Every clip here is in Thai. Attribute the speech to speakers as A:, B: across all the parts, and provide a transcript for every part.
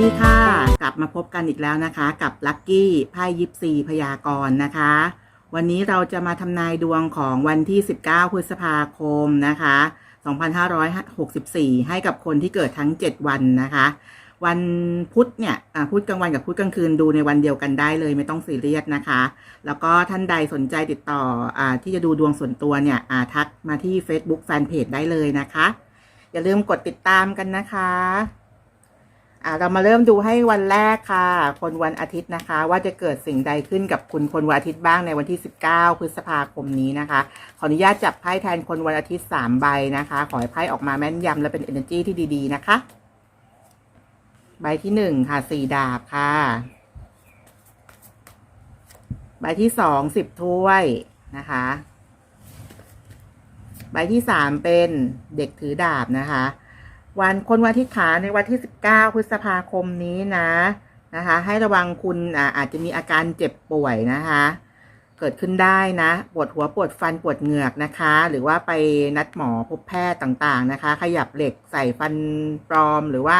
A: ดีค่ะ กลับมาพบกันอีกแล้วนะคะ กับลัคกี้ไพ่ยิปซีพยากรณ์นะคะ วันนี้เราจะมาทำนายดวงของวันที่ 19 พฤษภาคมนะคะ 2564 ให้กับคนที่เกิดทั้ง 7 วันนะคะ วันพุธเนี่ยอ่าพุธกลางวันกับพุธกลางคืนดูในวันเดียวกันได้เลยไม่ต้องซีเรียสนะคะ แล้วก็ท่านใดสนใจติดต่ออที่จะดูดวงส่วนตัวเนี่ยอ่าทักมาที่ Facebook Fanpage ได้เลยนะคะ อย่าลืมกดติดตามกันนะคะ อ่าเรามาเริ่มดูให้วันแรกค่ะ คนวันอาทิตย์นะคะ ว่าจะเกิดสิ่งใดขึ้นกับคุณคนวันอาทิตย์บ้างในวันที่ 19 พฤษภาคมนี้นะคะ ขออนุญาตจับไพ่แทนคนวันอาทิตย์ 3 ใบนะคะ ขอให้ไพ่ออกมาแม่นยำและเป็น energy ที่ดีๆนะคะ ใบที่ 1 ค่ะสีดาบค่ะ ใบที่สองสิบถ้วยนะคะ ใบที่สามเป็นเด็กถือดาบนะคะ วันคนวันที่ขาในวันที่ 19 พฤษภาคมนี้นะนะคะ ให้ระวังคุณอาอาจจะมีอาการเจ็บป่วยนะคะ เกิดขึ้นได้นะปวดหัวปวดฟันปวดเหงือกนะคะ หรือว่าไปนัดหมอพบแพทย์ต่างๆนะคะ ขยับเหล็กใส่ฟันปลอมหรือว่า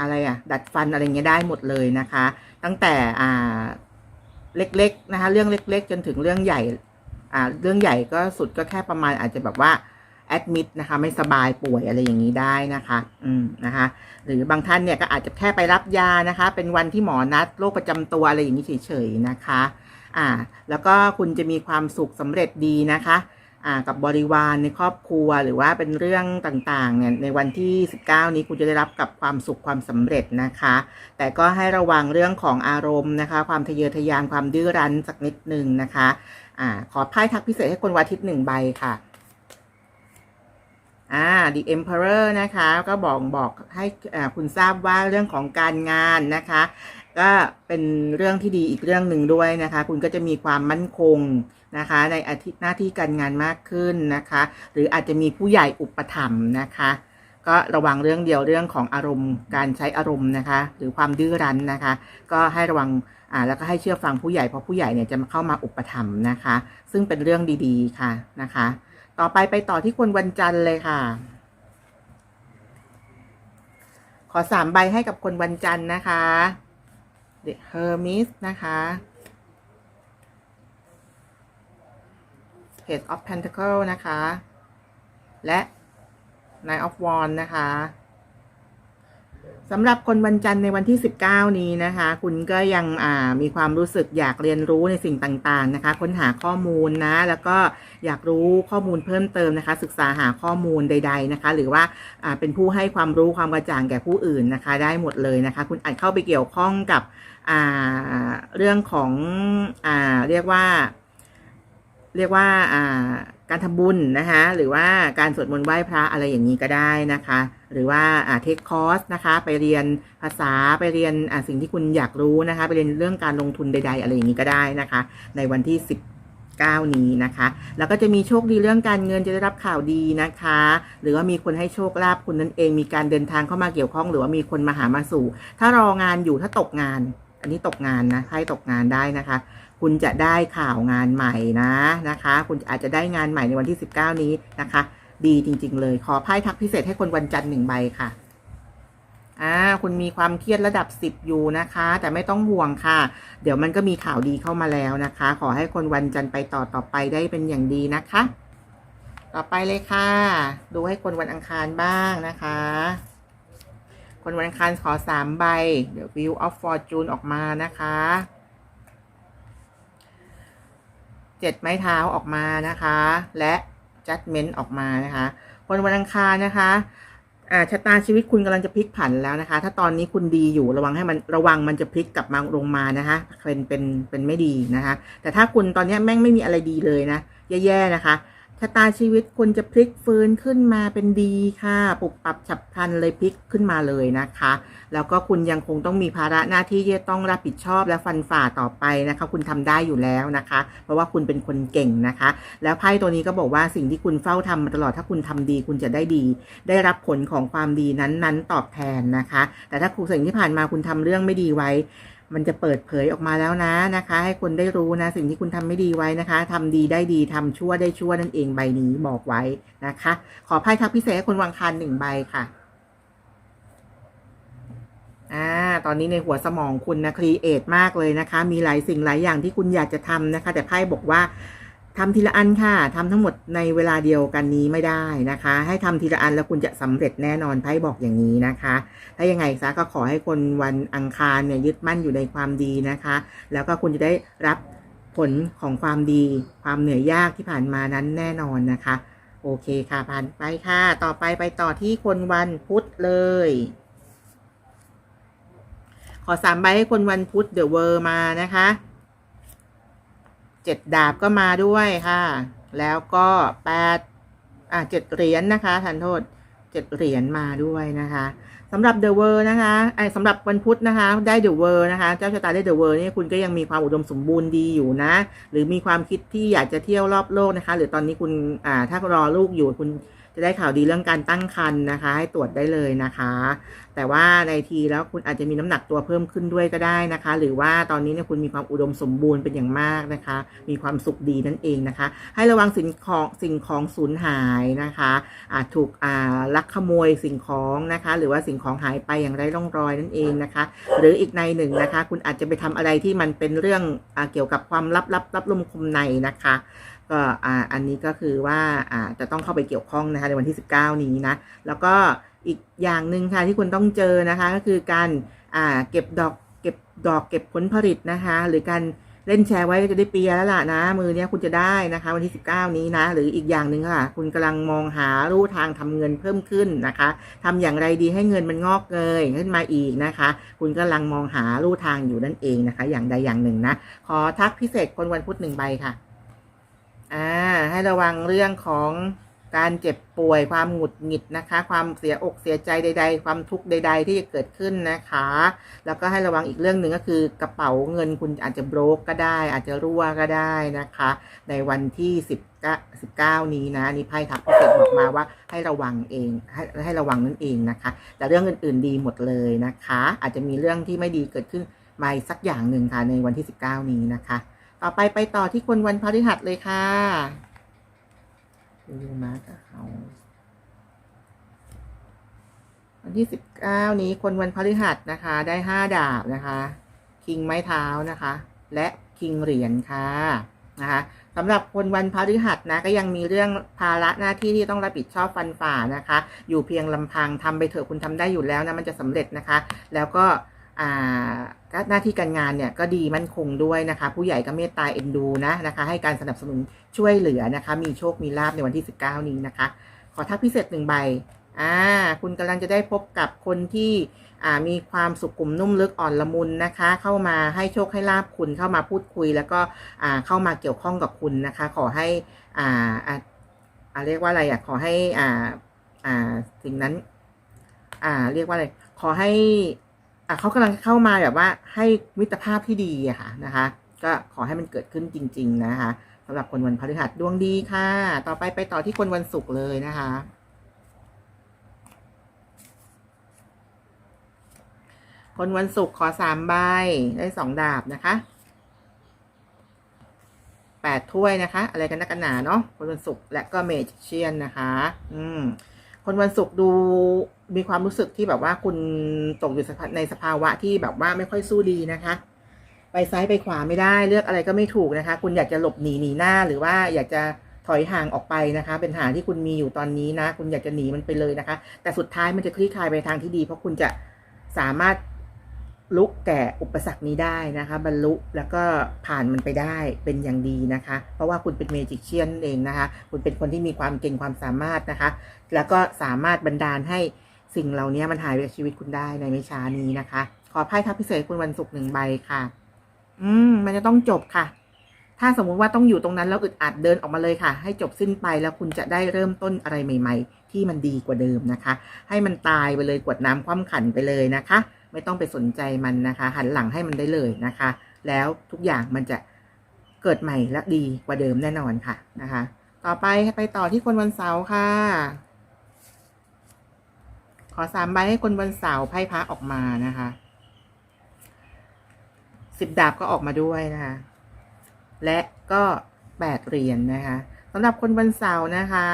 A: อะไรอะดัดฟันอะไรเงี้ยได้หมดเลยนะคะ ตั้งแต่อ่าเล็กๆนะคะ เรื่องเล็ก ๆ จนถึงเรื่องใหญ่อ่าเรื่องใหญ่ก็สุดก็แค่ประมาณอาจจะแบบว่า แอดมิดนะคะไม่สบายป่วยอะไรอย่างนี้ได้นะคะอืมนะคะหรือบางท่านเนี่ยก็อาจจะแค่ไปรับยานะคะ เป็นวันที่หมอนัดโรคประจำตัวอะไรอย่างนี้เฉยๆนะคะอ่าแล้วก็คุณจะมีความสุขสำเร็จดีนะคะอ่ากับบริวารในครอบครัวหรือว่าเป็นเรื่องต่างๆเนี่ยในวันที่ 19 นี้คุณจะได้รับกับความสุขความสำเร็จนะคะ แต่ก็ให้ระวังเรื่องของอารมณ์นะคะ ความทะเยอทะยานความดื้อรั้นสักนิดนึงนะคะอ่าขอไพ่ทักพิเศษให้คนวันอาทิตย์หนึ่งใบค่ะ อ่า The Emperor นะคะ ก็บอกบอกให้คุณทราบว่าเรื่องของการงานนะคะ ก็เป็นเรื่องที่ดีอีกเรื่องหนึ่งด้วยนะคะ คุณก็จะมีความมั่นคงนะคะ ในอาทิตย์หน้าที่การงานมากขึ้นนะคะ หรืออาจจะมีผู้ใหญ่อุปถัมภ์นะคะ ก็ระวังเรื่องเดียวเรื่องของอารมณ์ การใช้อารมณ์นะคะ หรือความดื้อรั้นนะคะ ก็ให้ระวังอ่าแล้วก็ให้เชื่อฟังผู้ใหญ่เพราะผู้ใหญ่เนี่ยจะมาเข้ามาอุปถัมภ์นะคะ ซึ่งเป็นเรื่องดีๆค่ะนะคะ ต่อไปไปต่อที่คนวันจันทร์เลยค่ะ ขอสามใบให้กับคนวันจันทร์นะคะ The Hermes นะคะ Page of Pentacle นะคะ และ Nine of Wands นะคะ สำหรับคนวันจันทร์ในวันที่ 19 นี้นะคะ คุณก็ยังมีความรู้สึกอยากเรียนรู้ในสิ่งต่างๆนะคะ ค้นหาข้อมูลนะ แล้วก็อยากรู้ข้อมูลเพิ่มเติมนะคะ ศึกษาหาข้อมูลใด ๆนะคะ หรือว่าเป็นผู้ให้ความรู้ความกระจ่างแก่ผู้อื่นนะคะ ได้หมดเลยนะคะ คุณอาจเข้าไปเกี่ยวข้องกับเรื่องของอเรียกว่า เรียกว่าการทำบุญนะคะหรือว่าการสวดมนต์ไหว้พระอะไรอย่างนี้ก็ได้นะคะ หรือว่าอ่าเทคคอร์สนะคะไปเรียนภาษาไปเรียนสิ่งที่คุณอยากรู้นะคะไปเรียนเรื่องการลงทุนใด ๆ อะไรอย่างนี้ก็ได้นะคะ ในวันที่19นี้นะคะ แล้วก็จะมีโชคดีเรื่องการเงินจะได้รับข่าวดีนะคะ หรือว่ามีคนให้โชคลาภคุณนั่นเอง มีการเดินทางเข้ามาเกี่ยวข้อง หรือว่ามีคนมาหามาสู่ ถ้ารองานอยู่ถ้าตกงาน อันนี้ตกงานนะให้ตกงานได้นะคะ คุณจะได้ข่าวงานใหม่นะนะคะ คุณอาจจะได้งานใหม่ในวันที่ 19 นี้นะคะ ดีจริง ๆ เลย ขอไพ่ทักพิเศษให้คนวันจันทร์หนึ่งใบค่ะอ่าคุณมีความเครียดระดับ 10 อยู่นะคะ แต่ไม่ต้องห่วงค่ะ เดี๋ยวมันก็มีข่าวดีเข้ามาแล้วนะคะ ขอให้คนวันจันทร์ไปต่อต่อไปได้เป็นอย่างดีนะคะ ต่อไปเลยค่ะ ดูให้คนวันอังคารบ้างนะคะ คนวันอังคารขอสามใบ เดี๋ยว View of Fortune ออกมานะคะ เจ็ดไม้เท้าออกมานะคะ และจัดเมนต์ออกมานะคะคนวันอังคารนะคะอ่าชะตาชีวิตคุณกำลังจะพลิกผันแล้วนะคะ ถ้าตอนนี้คุณดีอยู่ระวังให้มันระวังมันจะพลิกกลับมาลงมานะคะ เป็นเป็นเป็นไม่ดีนะคะ แต่ถ้าคุณตอนนี้แม่งไม่มีอะไรดีเลยนะแย่ๆนะคะ ชะตาชีวิตคุณจะพลิกฟื้นขึ้นมาเป็นดีค่ะปรับปรับฉับพลันเลยพลิกขึ้นมาเลยนะคะ แล้วก็คุณยังคงต้องมีภาระหน้าที่ที่ต้องรับผิดชอบและฟันฝ่าต่อไปนะคะ คุณทำได้อยู่แล้วนะคะ เพราะว่าคุณเป็นคนเก่งนะคะ แล้วไพ่ตัวนี้ก็บอกว่าสิ่งที่คุณเฝ้าทำมาตลอดถ้าคุณทำดี คุณจะได้ดี ได้รับผลของความดีนั้นๆ ตอบแทนนะคะ แต่ถ้าคุณสิ่งที่ผ่านมาคุณทำเรื่องไม่ดีไว้ มันจะเปิดเผยออกมาแล้วนะนะคะ ให้คนได้รู้นะ สิ่งที่คุณทำไม่ดีไว้นะคะทำดีได้ดีทำชั่วได้ชั่วนั่นเองใบนี้บอกไว้นะคะ ขอไพ่ทักพิเศษให้คนวางคานหนึ่งใบค่ะอ่าตอนนี้ในหัวสมองคุณนะครีเอทมากเลยนะคะ มีหลายสิ่งหลายอย่างที่คุณอยากจะทำนะคะ แต่ไพ่บอกว่า ทำทีละอันค่ะทำทั้งหมดในเวลาเดียวกันนี้ไม่ได้นะคะ ให้ทำทีละอันแล้วคุณจะสำเร็จแน่นอนไพ่บอกอย่างนี้นะคะ ถ้ายังไงซะก็ขอให้คนวันอังคารเนี่ยยึดมั่นอยู่ในความดีนะคะ แล้วก็คุณจะได้รับผลของความดี ความเหนื่อยยากที่ผ่านมานั้นแน่นอนนะคะ โอเคค่ะผ่านไปค่ะ ต่อไปไปต่อที่คนวันพุธเลย ขอสามใบให้คนวันพุธเดอะเวอร์มานะคะ เจ็ดดาบก็มาด้วยค่ะ แล้วก็แปดอ่าเจ็ดเหรียญนนะคะทันโทษเจ็ดเหรียญมาด้วยนะคะสำหรับเดอะเวอร์นะคะไอสำหรับวันพุธนะคะ ได้เดอะเวอร์นะคะ เจ้าชะตาได้เดอะเวอร์นี่คุณก็ยังมีความอุดมสมบูรณ์ดีอยู่นะ หรือมีความคิดที่อยากจะเที่ยวรอบโลกนะคะ หรือตอนนี้คุณอ่าถ้ารอลูกอยู่คุณ จะได้ข่าวดีเรื่องการตั้งครรภ์นะคะ ให้ตรวจได้เลยนะคะ แต่ว่าในทีแล้วคุณอาจจะมีน้ำหนักตัวเพิ่มขึ้นด้วยก็ได้นะคะ หรือว่าตอนนี้เนี่ยคุณมีความอุดมสมบูรณ์เป็นอย่างมากนะคะ มีความสุขดีนั่นเองนะคะ ให้ระวังสิ่งของสิ่งของสูญหายนะคะ อาจถูกอ่าลักขโมยสิ่งของนะคะ หรือว่าสิ่งของหายไปอย่างไร้ร่องรอยนั่นเองนะคะ หรืออีกในหนึ่งนะคะ คุณอาจจะไปทำอะไรที่มันเป็นเรื่องอเกี่ยวกับความลับลับรับลมคมในนะคะ ก็อ่าอันนี้ก็คือว่าอ่าจะต้องเข้าไปเกี่ยวข้องนะคะในวันที่ 19 นี้นะ แล้วก็อีกอย่างหนึ่งค่ะที่คุณต้องเจอนะคะก็คือการอ่าเก็บดอกเก็บดอกเก็บผลผลิตนะคะ หรือการเล่นแชร์ไว้ก็จะได้เปียแล้วล่ะนะ มือเนี้ยคุณจะได้นะคะ วันที่ 19 นี้นะ หรืออีกอย่างหนึ่งค่ะ คุณกำลังมองหาลู่ทางทำเงินเพิ่มขึ้นนะคะทำอย่างไรดีให้เงินมันงอกเงยขึ้นมาอีกนะคะ คุณกำลังมองหาลู่ทางอยู่นั่นเองนะคะ อย่างใดอย่างหนึ่งนะ ขอทักพิเศษคนวันพุธหนึ่งใบค่ะ อ่าให้ระวังเรื่องของการเจ็บป่วยความหงุดหงิดนะคะ ความเสียอกเสียใจใด ๆ ความทุกข์ใด ๆ ที่จะเกิดขึ้นนะคะ แล้วก็ให้ระวังอีกเรื่องหนึ่งก็คือกระเป๋าเงินคุณอาจจะโบรกก็ได้ อาจจะรั่วก็ได้นะคะ ในวันที่10 19นี้นะนี่ไพ่ทักพิเศษบอกมาว่าให้ระวังเองให้ให้ระวังนั่นเองนะคะ แต่เรื่องอื่น ๆ ดีหมดเลยนะคะ อาจจะมีเรื่องที่ไม่ดีเกิดขึ้นมาสักอย่างหนึ่งค่ะในวันที่ 19 นี้นะคะ ต่อไปไปต่อที่คนวันพฤหัสเลยค่ะดูมากับเขาวันที่สิบเก้านี้คนวันพฤหัสนะคะ ได้ห้าดาบนะคะ คิงไม้เท้านะคะ และคิงเหรียญค่ะนะคะสำหรับคนวันพฤหัสนะก็ยังมีเรื่องภาระหน้าที่ที่ต้องรับผิดชอบฟันฝ่านะคะ อยู่เพียงลำพังทำไปเถอะคุณทำได้อยู่แล้วนะมันจะสำเร็จนะคะ แล้วก็อ่า หน้าที่การงานเนี่ยก็ดีมั่นคงด้วยนะคะ ผู้ใหญ่ก็เมตตาเอ็นดูนะนะคะ ให้การสนับสนุนช่วยเหลือนะคะ มีโชคมีลาบในวันที่ 19 นี้นะคะ ขอทักพิเศษหนึ่งใบอ่าคุณกำลังจะได้พบกับคนที่อ่ามีความสุขุมนุ่มลึกอ่อนละมุนนะคะ เข้ามาให้โชคให้ลาบคุณเข้ามาพูดคุย แล้วก็อ่าเข้ามาเกี่ยวข้องกับคุณนะคะ ขอให้อ่าอ่าอ่าเรียกว่าอะไรอะขอให้อ่าอ่าสิ่งนั้น อ่า เรียกว่าอะไรขอให้ อะเขากำลังเข้ามาแบบว่าให้มิตรภาพที่ดีอะค่ะนะคะ ก็ขอให้มันเกิดขึ้นจริง ๆ นะคะสำหรับคนวันพฤหัสดวงดีค่ะ ต่อไปไปต่อที่คนวันศุกร์เลยนะคะ คนวันศุกร์ขอสามใบได้สองดาบนะคะแปดถ้วยนะคะ อะไรกันนักกันหนาเนาะคนวันศุกร์และก็เมจเชียนนะคะ อืม คนวันศุกร์ดูมีความรู้สึกที่แบบว่าคุณตกอยู่ในสภาวะที่แบบว่าไม่ค่อยสู้ดีนะคะ ไปซ้ายไปขวาไม่ได้เลือกอะไรก็ไม่ถูกนะคะ คุณอยากจะหลบหนีหนีหน้า หรือว่าอยากจะถอยห่างออกไปนะคะ เป็นหาที่คุณมีอยู่ตอนนี้นะ คุณอยากจะหนีมันไปเลยนะคะ แต่สุดท้ายมันจะคลี่คลายไปทางที่ดี เพราะคุณจะสามารถ ลุกแก่อุปสรรคนี้ได้นะคะ บรรลุแล้วก็ผ่านมันไปได้เป็นอย่างดีนะคะ เพราะว่าคุณเป็นเมจิกเชียนเองนะคะ คุณเป็นคนที่มีความเก่งความสามารถนะคะ แล้วก็สามารถบันดาลให้สิ่งเหล่านี้มันหายไปจากชีวิตคุณได้ในไม่ช้านี้นะคะ ขอไพ่ทับพิเศษคุณวันศุกร์หนึ่งใบค่ะ อืม มันจะต้องจบค่ะ ถ้าสมมุติว่าต้องอยู่ตรงนั้นแล้วอึดอัดเดินออกมาเลยค่ะ ให้จบสิ้นไปแล้วคุณจะได้เริ่มต้นอะไรใหม่ ๆ ที่มันดีกว่าเดิมนะคะ ให้มันตายไปเลยกวดน้ำคว่ำขันไปเลยนะคะ ไม่ต้องไปสนใจมันนะคะ หันหลังให้มันได้เลยนะคะ แล้วทุกอย่างมันจะเกิดใหม่และดีกว่าเดิมแน่นอนค่ะนะคะ ต่อไปไปต่อที่คนวันเสาร์ค่ะ ขอสามใบให้คนวันเสาร์ไพ่พระออกมานะคะสิบดาบก็ออกมาด้วยนะคะ และก็แปดเหรียญนนะคะสำหรับคนวันเสาร์นะคะ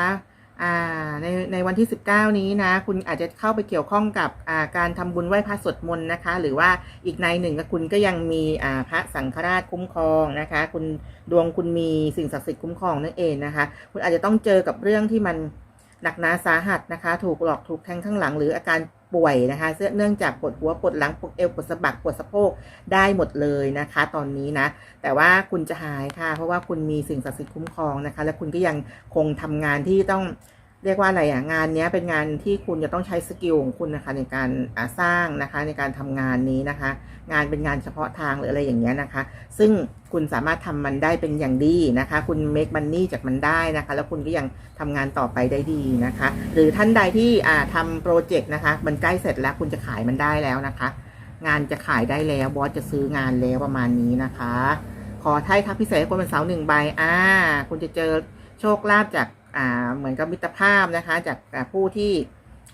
A: ในในวันที่ 19 นี้นะ คุณอาจจะเข้าไปเกี่ยวข้องกับาการทำบุญไหว้พระสวดมนต์นะคะ หรือว่าอีกในหนึ่งก็คุณก็ยังมีพระสังฆราชคุ้มครองนะคะ คุณดวงคุณมีสิ่งศักดิ์สิทธิ์คุ้มครองนั่นเองนะคะ คุณอาจจะต้องเจอกับเรื่องที่มันหนักหนาสาหัสนะคะ ถูกหลอกถูกแทงข้างหลัง หรืออาการ ป่วยนะคะเสื้อเนื่องจากปวดหัวปวดหลังปวดเอวปวดสะบักปวดสะโพกได้หมดเลยนะคะ ตอนนี้นะ แต่ว่าคุณจะหายค่ะ เพราะว่าคุณมีสิ่งศักดิ์สิทธิ์คุ้มครองนะคะ และคุณก็ยังคงทำงานที่ต้อง เรียกว่าอะไรอะงานนี้เป็นงานที่คุณจะต้องใช้สกิลของคุณนะคะในการสร้างนะคะในการทำงานนี้นะคะ งานเป็นงานเฉพาะทางหรืออะไรอย่างเงี้ยนะคะ ซึ่งคุณสามารถทำมันได้เป็นอย่างดีนะคะ คุณ make money จากมันได้นะคะ แล้วคุณก็ยังทำงานต่อไปได้ดีนะคะ หรือท่านใดที่อ่าทำโปรเจกต์นะคะมันใกล้เสร็จแล้วคุณจะขายมันได้แล้วนะคะ งานจะขายได้แล้วบอสจะซื้องานแล้วประมาณนี้นะคะ ขอไทยทักพิเศษให้คนเป็นเสาหนึ่งใบอ่าคุณจะเจอโชคลาภจาก อ่าเหมือนกับมิตรภาพนะคะ จากผู้ที่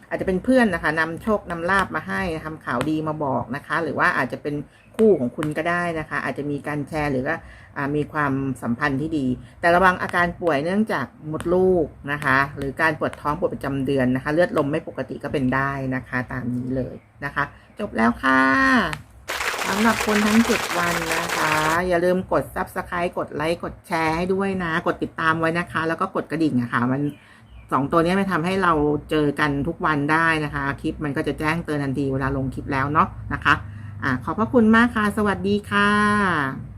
A: อาจจะเป็นเพื่อนนะคะนำโชคนำลาบมาให้ทำข่าวดีมาบอกนะคะ หรือว่าอาจจะเป็นคู่ของคุณก็ได้นะคะ อาจจะมีการแชร์หรือว่าอ่ามีความสัมพันธ์ที่ดี แต่ระวังอาการป่วยเนื่องจากมดลูกนะคะ หรือการปวดท้องปวดประจำเดือนนะคะ เลือดลมไม่ปกติก็เป็นได้นะคะ ตามนี้เลยนะคะ จบแล้วค่ะ สำหรับคนทั้ง 7 วันนะคะ อย่าลืมกด subscribe กดไลค์กดแชร์ให้ด้วยนะ กดติดตามไว้นะคะ แล้วก็กดกระดิ่งอะค่ะ มันสองตัวนี้มันทำให้เราเจอกันทุกวันได้นะคะ คลิปมันก็จะแจ้งเตือนทันทีเวลาลงคลิปแล้วเนาะนะคะอ่าขอบพระคุณมากค่ะ สวัสดีค่ะ